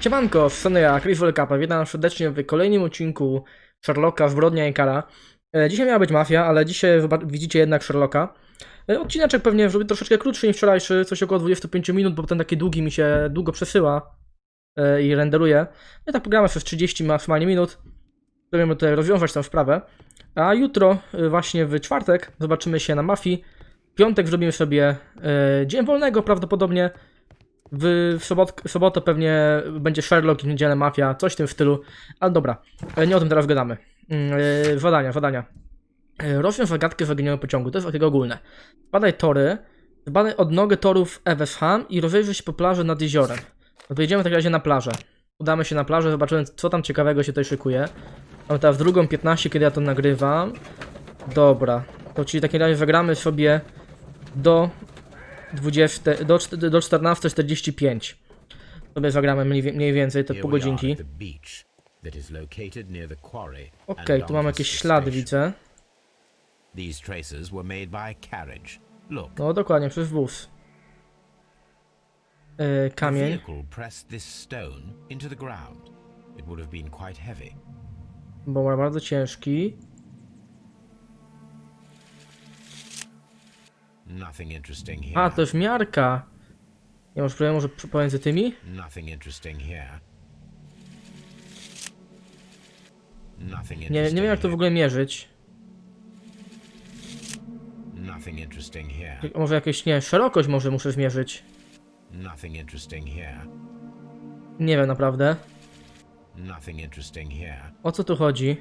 Siemanko, z strony ja, Chris Volkapa. Witam serdecznie w kolejnym odcinku Sherlocka, Zbrodnia i Kara. E, Dzisiaj miała być Mafia, ale dzisiaj widzicie jednak Sherlocka. E, Odcineczek pewnie zrobię troszeczkę krótszy niż wczorajszy, coś około 25 minut, bo ten taki długi mi się długo przesyła e, i renderuje. I tak pogramy przez 30 maksymalnie minut. Będziemy tutaj rozwiązać tę sprawę. A jutro, właśnie w czwartek, zobaczymy się na Mafii. W piątek zrobimy sobie dzień wolnego prawdopodobnie. W, w, sobot, w sobotę pewnie będzie Sherlock i w niedzielę Mafia, coś w tym stylu. Ale dobra, e, nie o tym teraz gadamy. E, Zadania, zadania. E, Rozwiąż zagadkę zaginionego pociągu, to jest takie ogólne. Badaj tory, badaj odnogę torów Evesham i rozejrzyj się po plaży nad jeziorem. No to w takim razie na plażę. Udamy się na plażę, zobaczymy co tam ciekawego się tutaj szykuje. Mamy teraz drugą 15, kiedy ja to nagrywam. Dobra, to czyli w takim razie zagramy sobie do 20, do, do 14.45. Sobie zagramy mniej, mniej więcej te pół godzinki. Okej, and tu mamy jakieś ślady, widzę. No dokładnie, przez wóz. Yy, the kamień. vehicle pressed this Nothing interesting here. A, to jest miarka. Nie masz problemu, że pomiędzy tymi? Nothing interesting here. Nothing Nie, interesting nie wiem jak to w here. ogóle mierzyć. Nothing interesting here. Może jakieś, nie, szerokość może muszę zmierzyć. Nothing interesting here. Nie wiem naprawdę. Nothing interesting here. O co tu chodzi?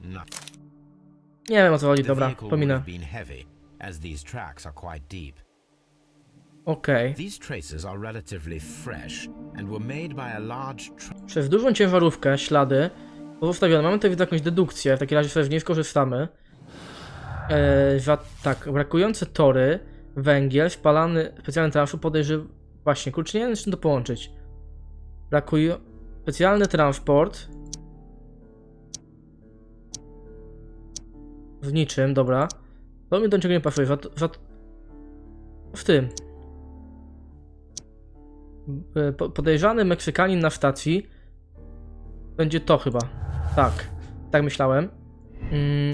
No. Nie wiem o co chodzi, dobra, pominę. Okej. Tra- Przez dużą ciężarówkę ślady pozostawione. Mamy tutaj jakąś dedukcję, w takim razie sobie z niej skorzystamy. Eee, za, tak, brakujące tory, węgiel, spalany specjalny transport podejrzy... Właśnie, kurczę, nie wiem czym to połączyć. Brakuje... Specjalny transport. Z niczym, dobra. To mi do niczego nie pasuje. Za, za... W tym. E, po- podejrzany Meksykanin na stacji będzie to chyba. Tak, tak myślałem. Mm,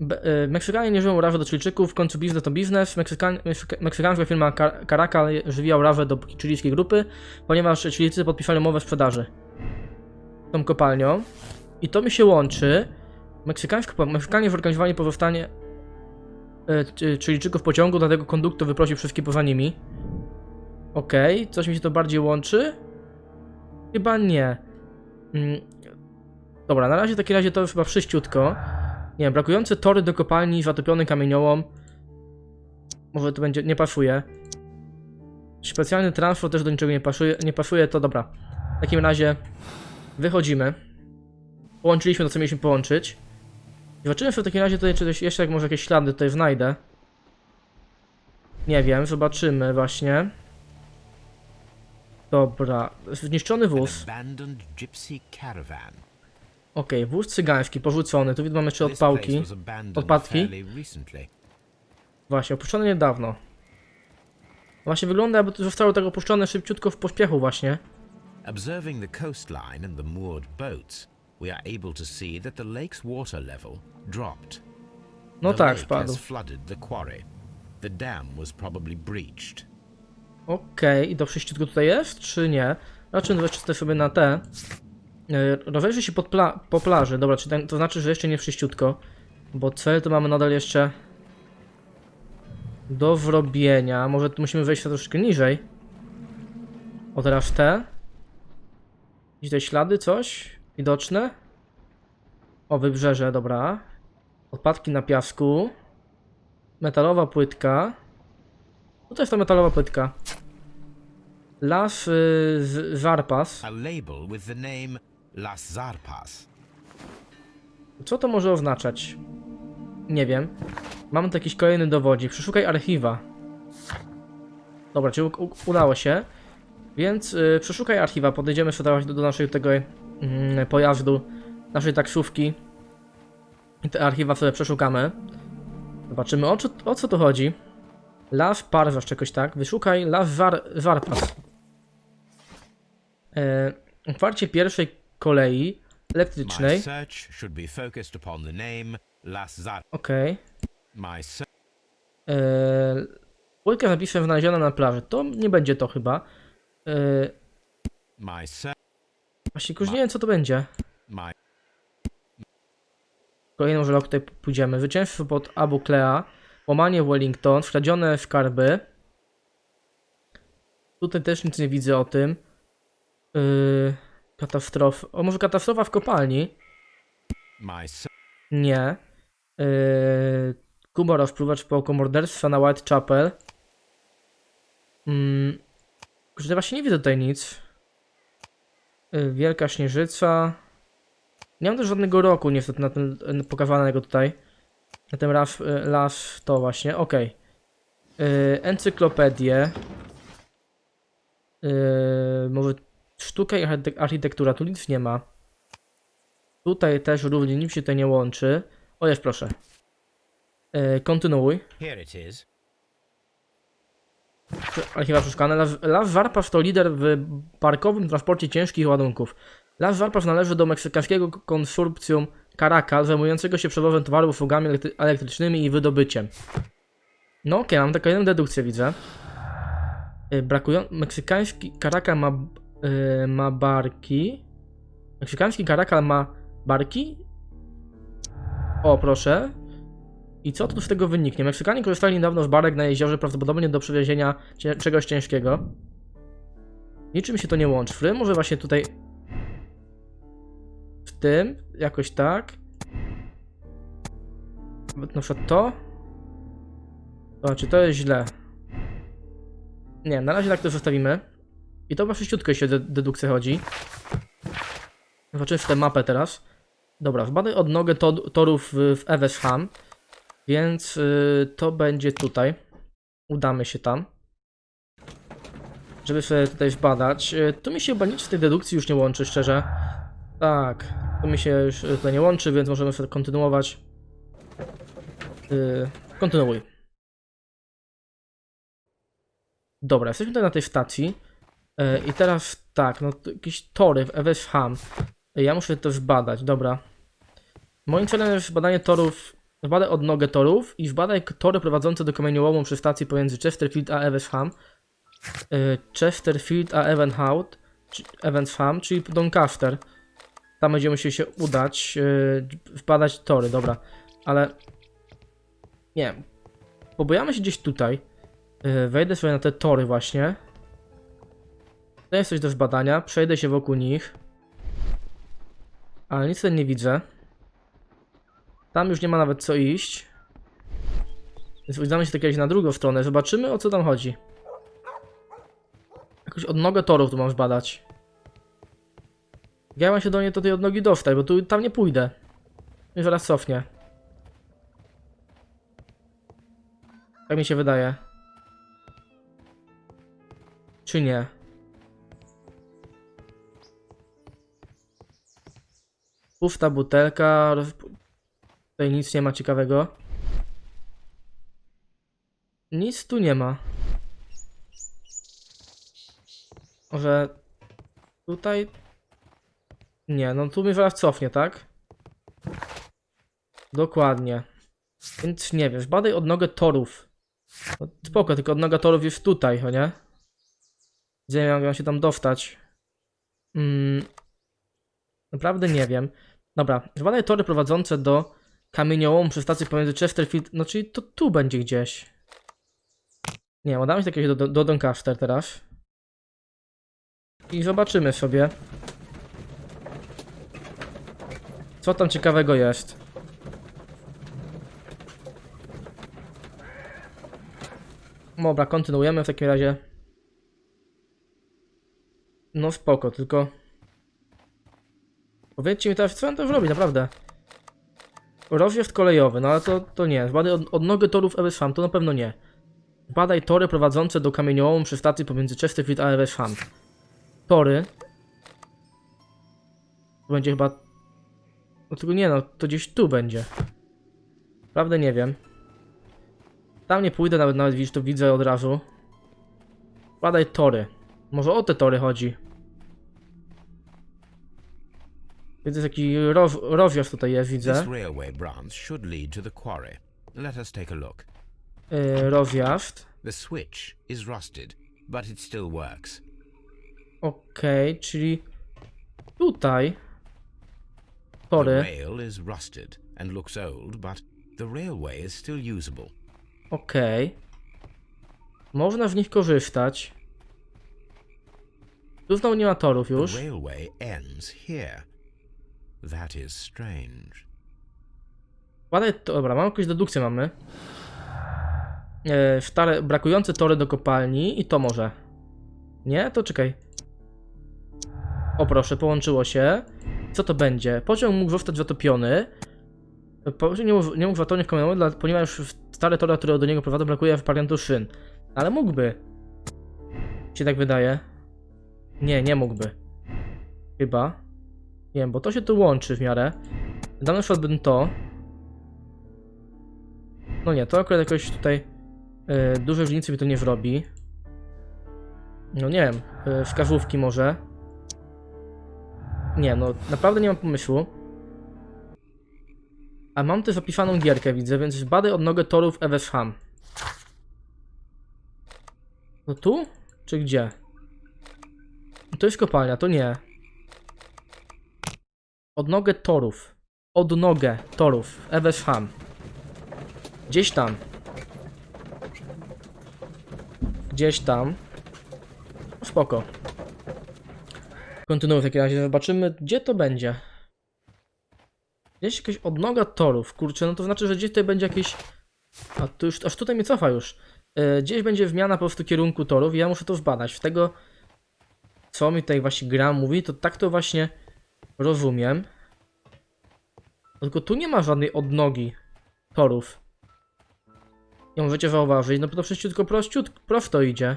be- e, Meksykanie nie żyją rawę do Chilijczyków, w końcu biznes to biznes. Meksykan, meksyka- meksykańska firma Car- Caracal żywia rawę do chilijskiej grupy, ponieważ Chilijczycy podpisali umowę sprzedaży tą kopalnią. I to mi się łączy. Meksykanie zorganizowali pozostanie e, Chi- Chilijczyków pociągu, dlatego konduktor wyprosił wszystkie poza nimi. Okej, coś mi się to bardziej łączy? Chyba nie. Mm. Dobra, na razie w takim razie to jest chyba wszyściutko. Nie wiem, brakujące tory do kopalni zatopiony kamieniołom. Może to będzie, nie pasuje. Specjalny transport też do niczego nie pasuje, nie pasuje, to dobra. W takim razie wychodzimy. Połączyliśmy to, co mieliśmy połączyć. Zobaczymy sobie w takim razie tutaj, czy coś, jeszcze jak może jakieś ślady tutaj znajdę. Nie wiem, zobaczymy właśnie. Dobra, zniszczony wóz. Okej, wóz cygański porzucony. Tu widzimy jeszcze odpałki. Odpadki. Właśnie, opuszczony niedawno. Właśnie wygląda, jakby to zostało tak opuszczone szybciutko w pośpiechu właśnie. Observing the coastline and the moored boats, we are able to see that the lake's water level dropped. No the tak, lake has flooded the quarry. The dam was probably breached. Okej, i to wszyściutko tutaj jest, czy nie? Raczej tutaj sobie na te. Rozejrzyj się pod pla po plaży. Dobra, czy ten, to znaczy, że jeszcze nie wszyściutko. Bo cel to mamy nadal jeszcze do zrobienia. Może tu musimy wejść troszkę niżej. O teraz te. Gdzieś te ślady, coś? Widoczne? O, wybrzeże, dobra. Odpadki na piasku. Metalowa płytka. No to jest ta metalowa płytka. Las y, z Zarpas. A label with the name Las Zarpas. Co to może oznaczać? Nie wiem. Mam tu jakiś kolejny dowodzik. Przeszukaj archiwa. Dobra, czyli udało się. Więc y, przeszukaj archiwa. Podejdziemy sobie do, do naszego tego pojazdu, naszej taksówki. I te archiwa sobie przeszukamy. Zobaczymy o, co- o co tu chodzi. Las Parwasz, czegoś tak. Wyszukaj Las War, Warpas. E, otwarcie pierwszej kolei elektrycznej. Okej. Okay. Napisem znaleziona na plaży. To nie będzie to chyba. E. właśnie już nie wiem co to będzie. Kolejną żelok tutaj pójdziemy. Zwycięstwo pod Abu Klea. Łamanie Wellington. Wkradzione skarby. Tutaj też nic nie widzę o tym. Yy, katastrofa. O, może katastrofa w kopalni? Nie. Yy, Kuba rozpruwacz po morderstwa na Whitechapel. Kurde, właśnie nie widzę tutaj nic. Yy, Wielka Śnieżyca. Nie mam też żadnego roku niestety na ten n- pokazanego tutaj. Na ten las, y, las to właśnie, okej. Yy, Encyklopedię. Yy, może sztuka i architek- architektura, tu nic nie ma. Tutaj też również nic się tutaj nie łączy. O jest, proszę. Yy, kontynuuj. Here it is. Archiwa szukane. Las, Warpaw to lider w parkowym transporcie ciężkich ładunków. Las Warpaw należy do meksykańskiego konsorcjum Caracal, zajmującego się przewozem towarów, usługami elektry- elektrycznymi i wydobyciem. No okej, mam taką jedną dedukcję, widzę. Yy, Brakują... Meksykański Caracal ma, yy, ma barki. Meksykański Caracal ma barki? O, proszę. I co tu z tego wyniknie? Meksykanie korzystali niedawno z barek na jeziorze, prawdopodobnie do przewiezienia czegoś ciężkiego. Niczym się to nie łączy. Fry może właśnie tutaj... W tym? Jakoś tak? Na przykład to? To czy to jest źle? Nie, na razie tak to zostawimy. I to chyba szybciutko, jeśli o de- dedukcję chodzi. Zobaczymy tę mapę teraz. Dobra, wbadaj odnogę to torów w Evesham. Więc y, to będzie tutaj. Udamy się tam. Żeby sobie tutaj zbadać. Y, tu mi się chyba nic z tej dedukcji już nie łączy, szczerze. Tak, to mi się już y, tutaj nie łączy, więc możemy sobie kontynuować. Y, kontynuuj. Dobra, jesteśmy tutaj na tej stacji. Y, I teraz tak, no jakieś tory w Evesham. Ja muszę to zbadać, dobra. Moim celem jest badanie torów Wbadaj odnogę torów i wbadaj tory prowadzące do kamieniołomu przy stacji pomiędzy Chesterfield a Evesham. Yy, Chesterfield a Evenhout, Evensham, czyli Doncaster. Tam będziemy musieli się udać, yy, wbadać tory, dobra. Ale nie. Pobojamy się gdzieś tutaj. Yy, wejdę sobie na te tory właśnie. To jest coś do zbadania. Przejdę się wokół nich. Ale nic nie widzę. Tam już nie ma nawet co iść. Więc udamy się tak jakieś na drugą stronę. Zobaczymy o co tam chodzi. Jakąś odnogę torów tu mam zbadać. Ja mam się do niej do tej odnogi dostać, bo tu tam nie pójdę. Już zaraz cofnie. Tak mi się wydaje. Czy nie? Pusta butelka. Tutaj nic nie ma ciekawego. Nic tu nie ma. Może tutaj. Nie, no tu mnie zaraz cofnie, tak? Dokładnie. Więc nie wiem, zbadaj odnogę torów. No, spoko, tylko odnoga torów jest tutaj, o nie? Gdzie mam się tam dostać? Mm, naprawdę nie wiem. Dobra, zbadaj tory prowadzące do kamieniołomu przy stacji pomiędzy Chesterfield, no czyli to tu będzie gdzieś. Nie, udamy się do, do, do Doncaster teraz. I zobaczymy sobie. Co tam ciekawego jest. Dobra, kontynuujemy w takim razie. No spoko, tylko... Powiedzcie mi teraz, co on to robi, naprawdę. Rozjazd kolejowy, no ale to, to nie. Zbadaj od, odnogę torów Evesham, to na pewno nie. Badaj tory prowadzące do kamieniołomu przy stacji pomiędzy Chesterfield a Evesham. Tory. To będzie chyba... No tylko nie no, to gdzieś tu będzie. Prawdę nie wiem. Tam nie pójdę, nawet, nawet widzisz, to widzę od razu. Badaj tory. Może o te tory chodzi. Widzę, taki row, rowiarz tutaj jest, This widzę. should lead to the. Yy. The switch is rusted, but it still works. Okej, czyli tutaj The tory. rail is rusted and looks old, but the railway is still usable. Okej. Można w nich korzystać. Tu znowu nie ma torów The już. railway ends here. That is strange. Badaj, dobra, mam jakąś dedukcję mamy. E, brakujące tory do kopalni i to może. Nie? To czekaj. O proszę, połączyło się. Co to będzie? Pociąg mógł zostać zatopiony. Pociąg nie mógł, nie mógł zatonić kamieniowy, ponieważ stare tory, które do niego prowadzą, brakuje wariantu szyn. Ale mógłby. Ci tak wydaje. Nie, nie mógłby. Chyba. Nie wiem, bo to się tu łączy w miarę. Dam na przykład bym to. No nie, to akurat jakoś tutaj yy, duże różnicy mi to nie zrobi. No nie wiem, yy, wskazówki może. Nie, no naprawdę nie mam pomysłu. A mam też zapisaną gierkę, widzę, więc badaj odnogę torów Evesham. No tu? Czy gdzie? To jest kopalnia, to nie. Odnogę torów. Odnogę torów. Evesham. Gdzieś tam. Gdzieś tam. No spoko. Kontynuuję w takim razie. Zobaczymy, gdzie to będzie. Gdzieś jakaś odnoga torów. Kurczę, no to znaczy, że gdzieś tutaj będzie jakieś... A tu już, aż tutaj mnie cofa już. Yy, gdzieś będzie wymiana po prostu kierunku torów i ja muszę to zbadać. Z tego, co mi tutaj właśnie gra mówi, to tak to właśnie rozumiem. Tylko tu nie ma żadnej odnogi torów. Nie możecie zauważyć, no to przecież prościut, prosto idzie.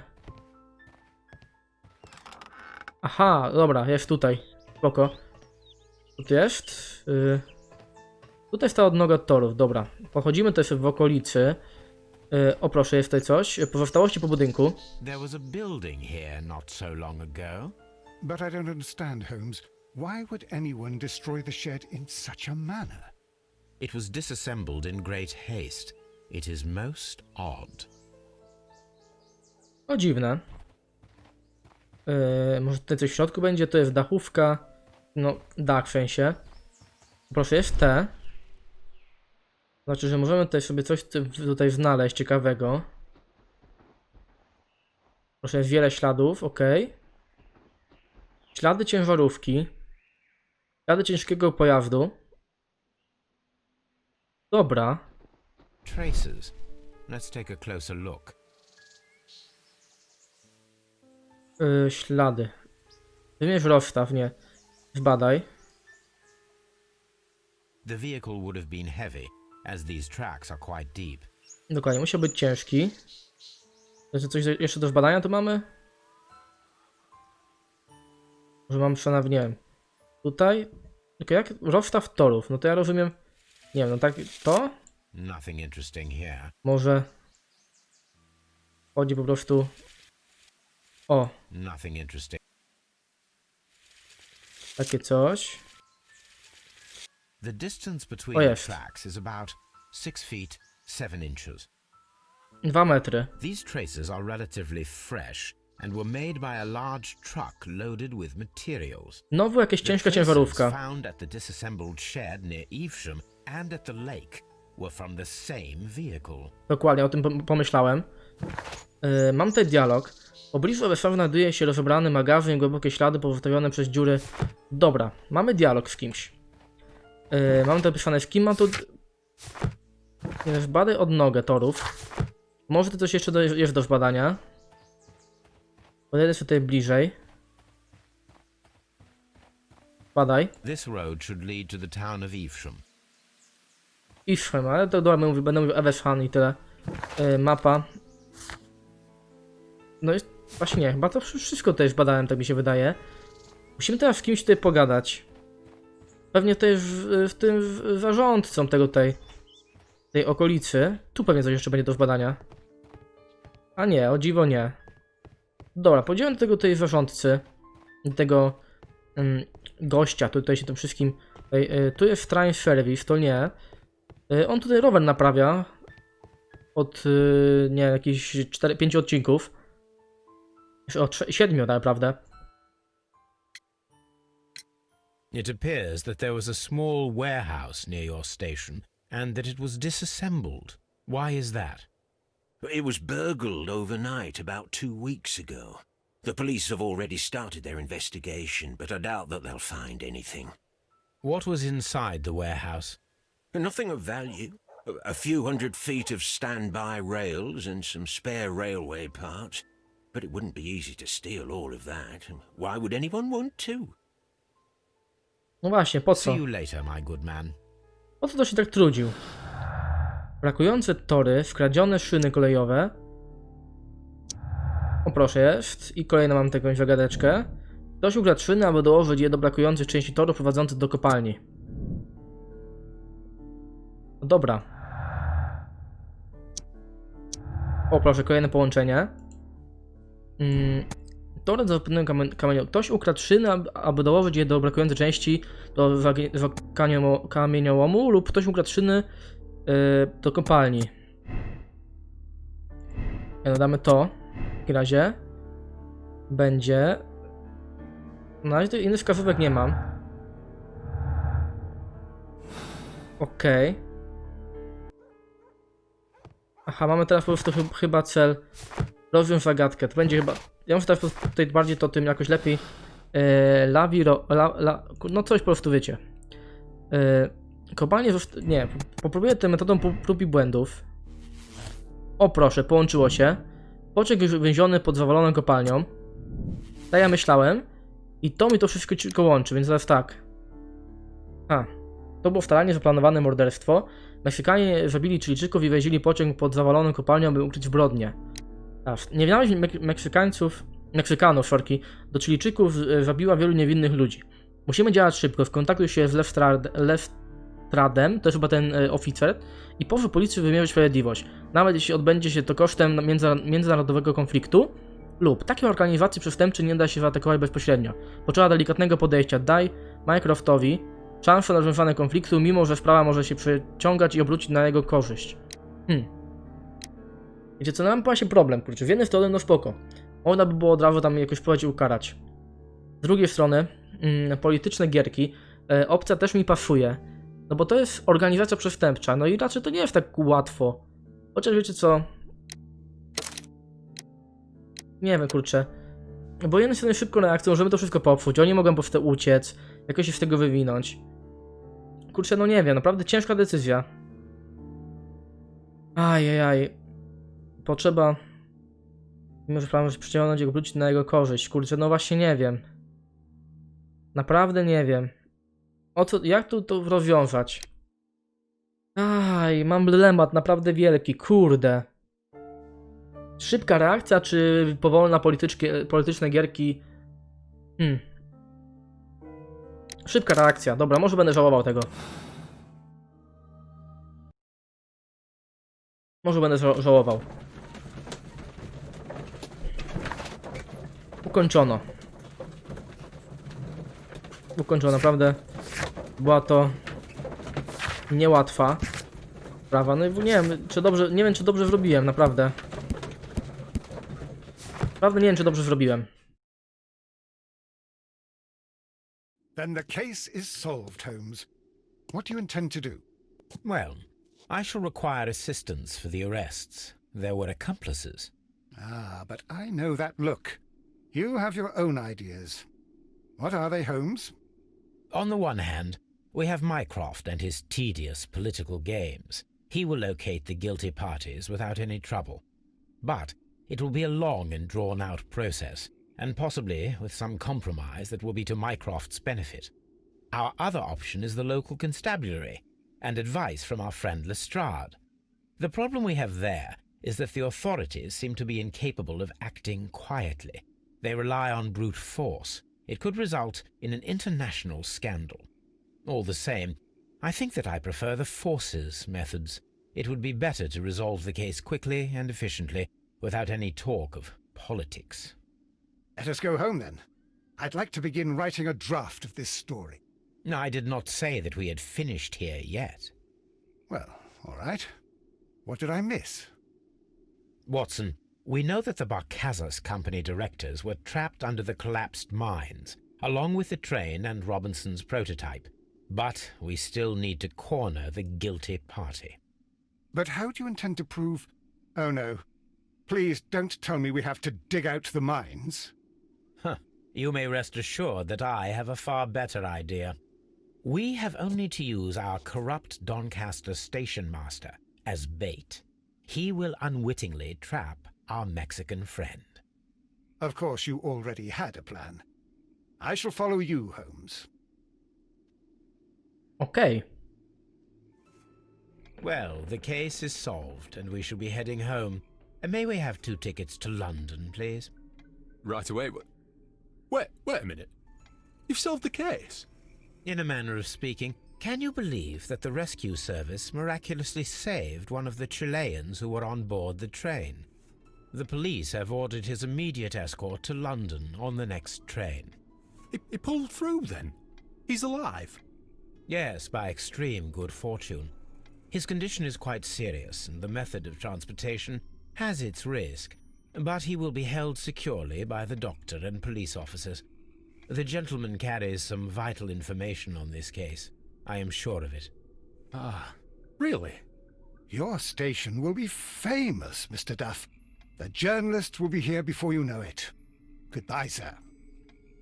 Aha, dobra, jest tutaj. Spoko. Tu jest. Yy. Tutaj jest ta odnoga torów, dobra. Pochodzimy też w okolicy. Yy, o proszę, jest tutaj coś. Pozostałości po budynku. There was a building here not so long ago. But I don't understand, Holmes. Why would anyone destroy the shed in such a manner? It was disassembled in great haste. It is most odd. O, dziwne. Yy, może tutaj coś w środku będzie? To jest dachówka. No, dach w sensie. Proszę, jest T. Znaczy, że możemy tutaj sobie coś tu- tutaj znaleźć ciekawego. Proszę, jest wiele śladów, ok. Ślady ciężarówki. Ślady ciężkiego pojazdu. Dobra. Traces. Let's take a closer look. Yy, ślady. Wymierz rozstaw, nie. Zbadaj. The vehicle would have been heavy, as these tracks are quite deep. Dokładnie, musiał być ciężki. Jeszcze coś jeszcze do zbadania tu mamy? Może mam przynajmniej, nie wiem. Tutaj? Tylko jak rozstaw torów, no to ja rozumiem. Nie wiem, no tak, to? Nothing interesting here. Może. Chodzi po prostu. O, Nothing interesting. takie coś. The distance between the tracks is about 6 feet 7 inches. Dwa metry. These traces are relatively fresh and were made by a large truck loaded with materials. Znowu jakieś ciężka ciężarówka. found at the disassembled shed near Evesham and at the lake were from the same vehicle. Dokładnie, o tym pom- pomyślałem. Yy, mam tutaj dialog. W pobliżu Wesławy znajduje się rozebrany magazyn głębokie ślady pozostawione przez dziury. Dobra, mamy dialog z kimś. Yy, mam tutaj pisane z kim mam tu... Zbadaj odnogę torów. Może to coś jeszcze do, jest do zbadania. Podejdę sobie tutaj bliżej. Badaj. This road should lead to the town of Evesham. Ifrem, ale to dobra, mówię, będę mówił Eveshan i tyle. Yy, mapa. No jest, właśnie nie, chyba to wsz- wszystko tutaj zbadałem, tak mi się wydaje. Musimy teraz z kimś tutaj pogadać. Pewnie tutaj w, w tym w, zarządcą tego tutaj, tej okolicy. Tu pewnie coś jeszcze będzie do zbadania. A nie, o dziwo nie. Dobra, powiedziałem do tego tutaj zarządcy, tego, mm, gościa, tutaj się tym wszystkim... Ej, e, tu jest Train Service, to nie. E, on tutaj rower naprawia. Od, e, nie jakichś 4-5 odcinków. Już Od 7 tak naprawdę. It appears that there was a small warehouse near your station and that it was disassembled. Why is that? It was burgled overnight about two weeks ago. The police have already started their investigation, but I doubt that they'll find anything. What was inside the warehouse? Nothing of value. A- A few hundred feet of standby rails and some spare railway parts. But it wouldn't be easy to steal all of that. Why would anyone want to? No właśnie, po co? See you later, my good man. Po co to się tak trudził? Brakujące tory, skradzione szyny kolejowe. O proszę jest. I kolejną mam taką zagadeczkę. Ktoś ukradł szyny, aby dołożyć je do brakujących części torów prowadzących do kopalni. No dobra. O proszę, kolejne połączenie. Mm, tory do zapewnienia kamie- kamieniołom. Ktoś ukradł szyny, aby, aby dołożyć je do brakującej części do kamieniołomu lub ktoś ukradł szyny do kopalni. Dodamy to. W takim razie będzie. Na razie tych innych wskazówek nie mam. Okej. Aha, mamy teraz po prostu chy- chyba cel. Rozwiąż zagadkę. To będzie chyba. Ja muszę teraz tutaj bardziej to tym jakoś lepiej. Yy. La, la, no coś po prostu wiecie. Yy, kopalnie zost- Nie, po- popróbuję tę metodą pró- prób i błędów. O proszę, połączyło się. Pociąg jest więziony pod zawaloną kopalnią. Tak ja myślałem. I to mi to wszystko tylko łączy, więc teraz tak. A. To było staranie zaplanowane morderstwo. Meksykanie zabili Chilijczyków i wezili pociąg pod zawaloną kopalnią, by ukryć zbrodnię. Tak. Niewiadomość Mek- Meksykańców, Meksykanów, sorki, do Chilijczyków e, zabiła wielu niewinnych ludzi. Musimy działać szybko, skontaktuj się z Lestrad- Lestradem, to jest chyba ten e, oficer, i powie policji wymierzyć sprawiedliwość. Nawet jeśli odbędzie się to kosztem między- międzynarodowego konfliktu, lub takiej organizacji przestępczej nie da się zaatakować bezpośrednio. Potrzeba delikatnego podejścia. Daj Mycroftowi szansę na rozwiązanie konfliktu, mimo że sprawa może się przeciągać i obrócić na jego korzyść. Hmm. Wiecie co, no mam właśnie problem, kurczę. Z jednej strony, no spoko. Można by było od razu tam jakoś próbować ukarać. Z drugiej strony, mm, polityczne gierki, e, opcja też mi pasuje. No bo to jest organizacja przestępcza, no i raczej to nie jest tak łatwo. Chociaż wiecie co? Nie wiem, kurczę. Bo jednej strony szybko reakcją, możemy to wszystko popsuć, oni mogą po prostu uciec, jakoś się z tego wywinąć. Kurczę, no nie wiem, naprawdę ciężka decyzja. Ajajaj. Potrzeba... Mimo, że się przyciągnąć i obrócić na jego korzyść. Kurczę, no właśnie nie wiem. Naprawdę nie wiem. O co, jak tu to rozwiązać? Aj, mam dylemat naprawdę wielki, kurde. Szybka reakcja, czy powolna polityczne gierki? Hmm. Szybka reakcja, dobra, może będę żałował tego. Może będę ża- żałował. Ukończono. Ukończono, naprawdę. Była to niełatwa sprawa. No i nie wiem, czy dobrze, nie wiem, czy dobrze zrobiłem, naprawdę. Naprawdę nie wiem, czy dobrze zrobiłem. Then the case is solved, Holmes. What do you intend to do? Well, I shall require assistance for the arrests. There were accomplices. Ah, but I know that look. You have your own ideas. What are they, Holmes? On the one hand, we have Mycroft and his tedious political games. He will locate the guilty parties without any trouble. But it will be a long and drawn out process, and possibly with some compromise that will be to Mycroft's benefit. Our other option is the local constabulary, and advice from our friend Lestrade. The problem we have there is that the authorities seem to be incapable of acting quietly. They rely on brute force. It could result in an international scandal. All the same, I think that I prefer the forces methods. It would be better to resolve the case quickly and efficiently without any talk of politics. Let us go home then. I'd like to begin writing a draft of this story. I did not say that we had finished here yet. Well, all right. What did I miss? Watson, we know that the Barcazas Company directors were trapped under the collapsed mines, along with the train and Robinson's prototype. But we still need to corner the guilty party. But how do you intend to prove. Oh no. Please don't tell me we have to dig out the mines. Huh. You may rest assured that I have a far better idea. We have only to use our corrupt Doncaster station master as bait. He will unwittingly trap our Mexican friend. Of course, you already had a plan. I shall follow you, Holmes. Okej. Well, the case is solved, and we shall be heading home. And may we have two tickets to London, please? Right away. Wait, wait, wait a minute. You've solved the case. In a manner of speaking, can you believe that the rescue service miraculously saved one of the Chileans who were on board the train? The police have ordered his immediate escort to London on the next train. He, he pulled through then. He's alive. Yes, by extreme good fortune. His condition is quite serious, and the method of transportation has its risk, but he will be held securely by the doctor and police officers. The gentleman carries some vital information on this case. I am sure of it. Ah, really? Your station will be famous, Mr. Duff. The journalists will be here before you know it. Goodbye, sir.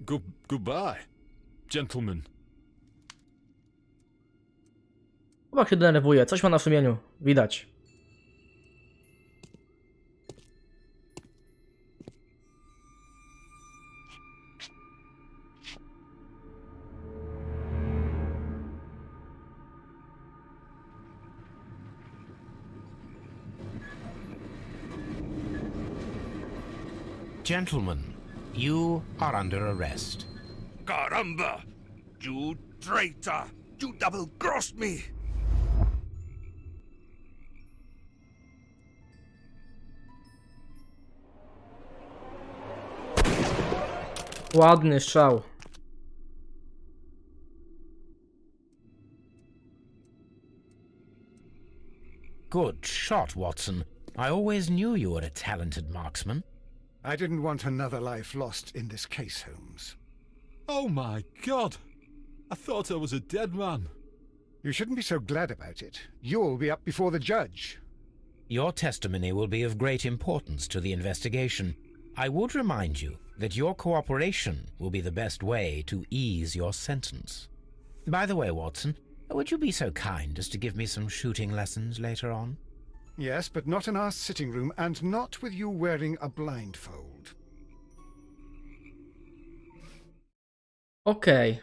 Good, goodbye, gentlemen. Chłopak się denerwuje, coś ma na sumieniu. Widać. Gentlemen, you are under arrest. Caramba! You traitor! You double-crossed me! Ładny strzał. Good shot, Watson. I always knew you were a talented marksman. I didn't want another life lost in this case, Holmes. Oh my god! I thought I was a dead man. You shouldn't be so glad about it. You'll be up before the judge. Your testimony will be of great importance to the investigation. I would remind you that your cooperation will be the best way to ease your sentence. By the way, Watson, would you be so kind as to give me some shooting lessons later on? Yes, but not in our sitting room, and not with you wearing a blindfold. Okej.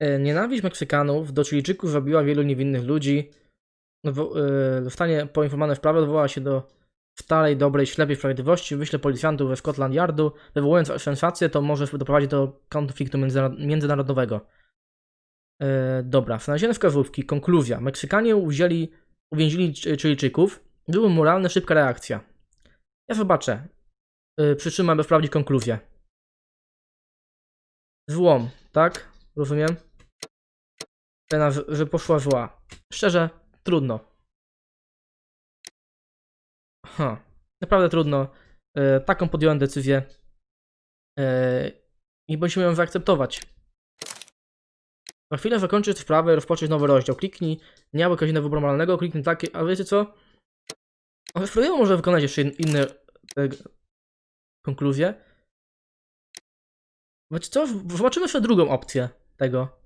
E, Nienawiść Meksykanów do Chilijczyków zabiła wielu niewinnych ludzi. Wo- e, Zostanie poinformowany w prawie, odwoła się do starej, dobrej, ślepej sprawiedliwości, wyśle policjantów ze Scotland Yardu. Wywołując sensację, to może doprowadzić do konfliktu międzyna- międzynarodowego. E, dobra, znalezione wskazówki, konkluzja. Meksykanie uwzięli, uwięzili Ch- Chilijczyków. Była moralna, szybka reakcja. Ja zobaczę. E, Przytrzymam, by sprawdzić konkluzję. Złom, tak? Rozumiem? Cena, że- że poszła zła. Szczerze, trudno. Ha, naprawdę trudno. E, taką podjąłem decyzję. E, I musimy ją zaakceptować. Za chwilę zakończyć sprawę i rozpocząć nowy rozdział. Kliknij nie aby okazję wyboru moralnego, kliknij takie, a wiecie co? Ale spróbujemy może wykonać jeszcze in- inne e, konkluzje. Wiecie co? Zobaczymy sobie drugą opcję tego.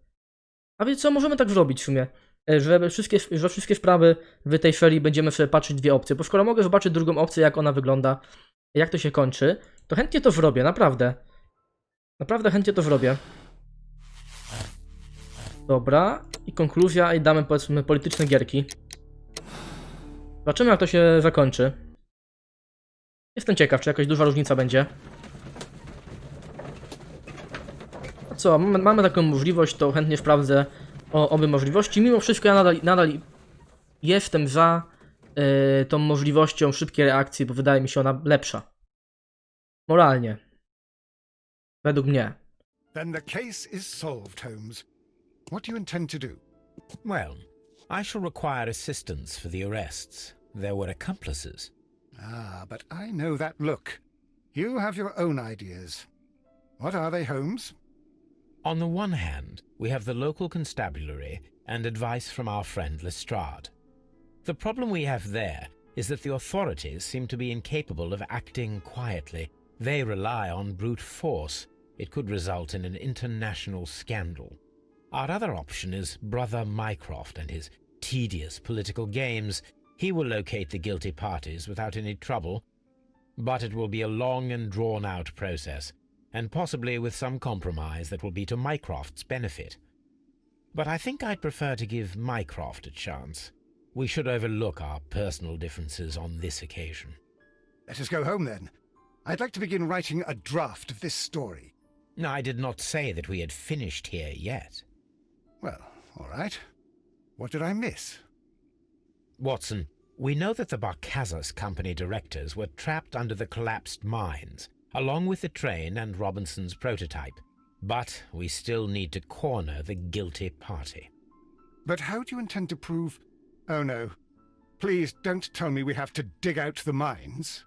A wiecie co? Możemy tak zrobić w sumie. E, Że wszystkie, że wszystkie sprawy w tej serii będziemy sobie patrzeć dwie opcje. Bo skoro mogę zobaczyć drugą opcję, jak ona wygląda, jak to się kończy, to chętnie to zrobię, naprawdę. Naprawdę chętnie to zrobię. Dobra. I konkluzja, i damy powiedzmy polityczne gierki. Zobaczymy, jak to się zakończy. Jestem ciekaw, czy jakaś duża różnica będzie. A co, mamy, mamy taką możliwość, to chętnie sprawdzę o obie możliwości. Mimo wszystko ja nadal, nadal jestem za yy, tą możliwością szybkiej reakcji, bo wydaje mi się ona lepsza. Moralnie. Według mnie. Then the case is solved, Holmes. What do you intend to do? Well, I shall require assistance for the arrests. There were accomplices. Ah, but I know that look. You have your own ideas. What are they, Holmes? On the one hand, we have the local constabulary and advice from our friend Lestrade. The problem we have there is that the authorities seem to be incapable of acting quietly. They rely on brute force. It could result in an international scandal. Our other option is Brother Mycroft and his tedious political games. He will locate the guilty parties without any trouble, but it will be a long and drawn out process, and possibly with some compromise that will be to Mycroft's benefit. But I think I'd prefer to give Mycroft a chance. We should overlook our personal differences on this occasion. Let us go home then. I'd like to begin writing a draft of this story. I did not say that we had finished here yet. Well, all right. What did I miss? Watson, we know that the Barcazas Company directors were trapped under the collapsed mines, along with the train and Robinson's prototype. But we still need to corner the guilty party. But how do you intend to prove. Oh no. Please don't tell me we have to dig out the mines.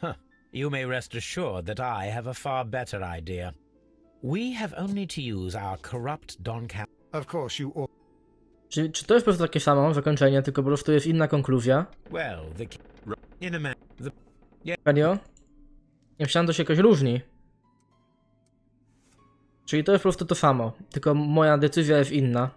Huh. You may rest assured that I have a far better idea. We have only to use our corrupt Doncaster Of course, you all. Czy, czy to jest po prostu takie samo zakończenie, tylko po prostu jest inna konkluzja? Well, the in a man, the Serio? Nie myślałem, to się jakoś różni. Czyli to jest po prostu to samo, tylko moja decyzja jest inna.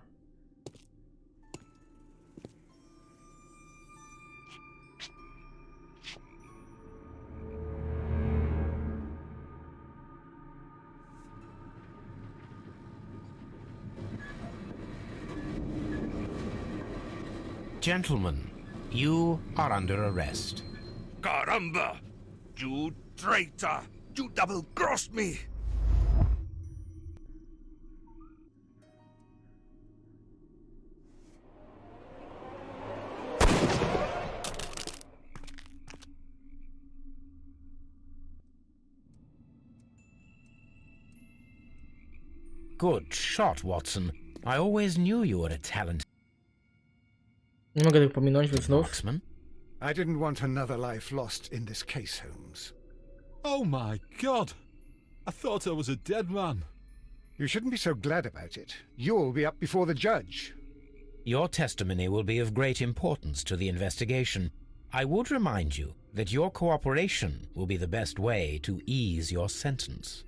gentlemen, you are under arrest. Caramba! You traitor! You double crossed me! Good shot, Watson. I always knew you were a talented Nie mogę tego pominąć, więc znów. marksman. I didn't want another life lost in this case, Holmes. Oh my god! I thought I was a dead man. You shouldn't be so glad about it. You'll be up before the judge. Your testimony will be of great importance to the investigation. I would remind you that your cooperation will be the best way to ease your sentence.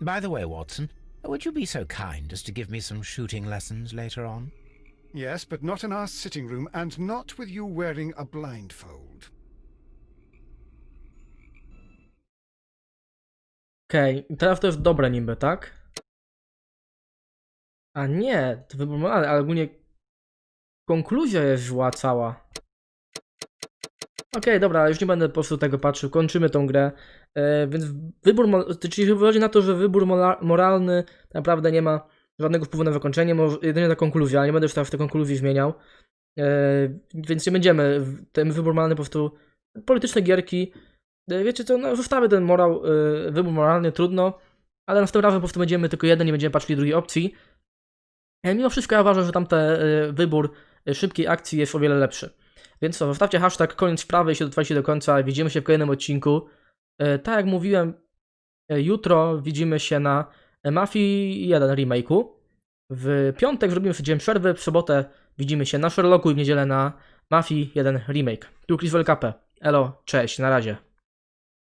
By the way, Watson, would you be so kind as to give me some shooting lessons later on? Yes, but not in our sitting room and not with you wearing a blindfold. Okej, i teraz to jest dobre niby, tak? A nie, to wybór moralny, ale ogólnie konkluzja jest zła cała. Okej, dobra, już nie będę po prostu tego patrzył, kończymy tą grę. E, więc wybór, czyli wychodzi na to, że wybór moralny naprawdę nie ma żadnego wpływu na wykończenie, jedynie ta konkluzja, ale nie będę już teraz w tej konkluzji zmieniał. E, więc nie będziemy, ten wybór moralny po prostu, polityczne gierki, Wiecie co, no zostawię ten morał, y, wybór moralny, trudno, ale następnym razem po prostu będziemy tylko jeden, nie będziemy patrzyli drugiej opcji. E, Mimo wszystko ja uważam, że tamte wybór szybkiej akcji jest o wiele lepszy. Więc co, zostawcie hashtag koniec sprawy i się dotrwajcie do końca. Widzimy się w kolejnym odcinku. E, Tak jak mówiłem, e, jutro widzimy się na e, Mafii 1 remake'u. W piątek zrobimy sobie dzień przerwy, w sobotę widzimy się na Sherlocku i w niedzielę na Mafii 1 remake. Tu Chris KP. Elo, cześć, na razie.